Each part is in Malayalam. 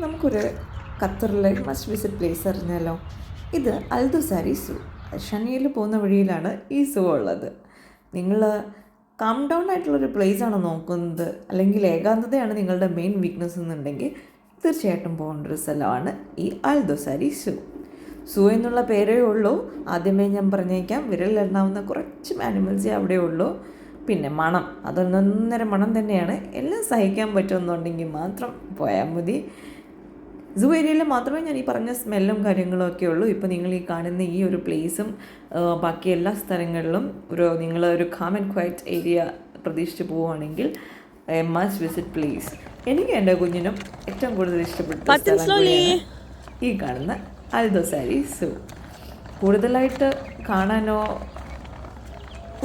നമുക്കൊരു ഖത്തറിലെ മസ്റ്റ് വിസിറ്റ് പ്ലേസ് അറിഞ്ഞാലോ? ഇത് അൽദുസാരി സൂ ഷനിയിൽ പോകുന്ന വഴിയിലാണ് ഈ സൂ ഉള്ളത്. നിങ്ങൾ കാം ഡൗൺ ആയിട്ടുള്ളൊരു ആണ് നോക്കുന്നത്. അല്ലെങ്കിൽ ഏകാന്തതയാണ് നിങ്ങളുടെ മെയിൻ വീക്ക്നെസ് എന്നുണ്ടെങ്കിൽ തീർച്ചയായിട്ടും പോകേണ്ട ഒരു സ്ഥലമാണ് ഈ അൽദുസാരി സൂ സൂ എന്നുള്ള പേരേ ഉള്ളൂ. ആദ്യമേ ഞാൻ പറഞ്ഞേക്കാം. വിരലിലെണ്ണാവുന്ന കുറച്ച് ആനിമൽസേ അവിടെ ഉള്ളൂ. പിന്നെ മണം. അതൊന്നൊന്നര മണം തന്നെയാണ്. എല്ലാം സഹിക്കാൻ പറ്റുമെന്നുണ്ടെങ്കിൽ മാത്രം പോയാൽ മതി. സൂ ഏരിയയിൽ മാത്രമേ ഞാൻ ഈ പറഞ്ഞ സ്മെല്ലും കാര്യങ്ങളും ഒക്കെ ഉള്ളൂ. ഇപ്പോൾ നിങ്ങൾ ഈ കാണുന്ന ഈ ഒരു പ്ലേസും ബാക്കി എല്ലാ സ്ഥലങ്ങളിലും ഒരു നിങ്ങൾ ഒരു കാം ആൻഡ് ക്വയറ്റ് ഏരിയ പ്രതീക്ഷിച്ച് പോവുകയാണെങ്കിൽ മസ്റ്റ് വിസിറ്റ് പ്ലേസ് എനിക്ക് എന്റെ കുഞ്ഞിനും ഏറ്റവും കൂടുതൽ ഇഷ്ടപ്പെട്ട ഈ കാണുന്ന അൽദോസാരി സൂ കൂടുതലായിട്ട് കാണാനോ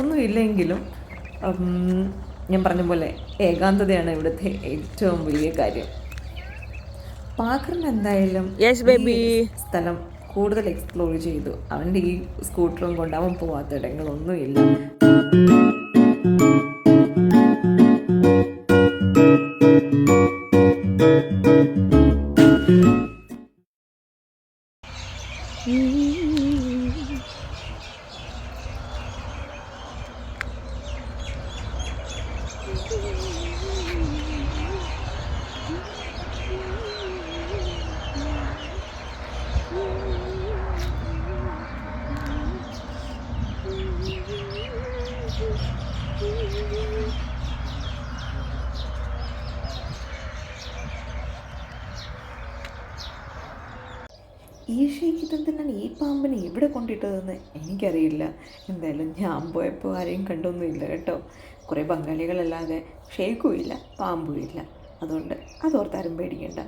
ഒന്നുമില്ലെങ്കിലും ഞാൻ പറഞ്ഞ പോലെ ഏകാന്തതയാണ് ഇവിടുത്തെ ഏറ്റവും വലിയ കാര്യം. പാക്കറിന് എന്തായാലും യെസ് ബേബി സ്ഥലം കൂടുതൽ എക്സ്പ്ലോർ ചെയ്തു. അവന്റെ ഈ സ്കൂട്ടറും കൊണ്ട് അവൻ പോവാത്ത ഇടങ്ങളൊന്നുമില്ല. ഈ ഷെയ്ക്കിത്തം തന്നെ ഈ പാമ്പിനെ എവിടെ കൊണ്ടിട്ടതെന്ന് എനിക്കറിയില്ല. എന്തായാലും ഞാൻ പോയപ്പോൾ ആരെയും കണ്ടൊന്നുമില്ല കേട്ടോ. കുറേ ബംഗാളികളല്ലാതെ ഷേക്കും ഇല്ല പാമ്പും ഇല്ല അതുകൊണ്ട് അതോർത്താരും പേടിക്കണ്ട.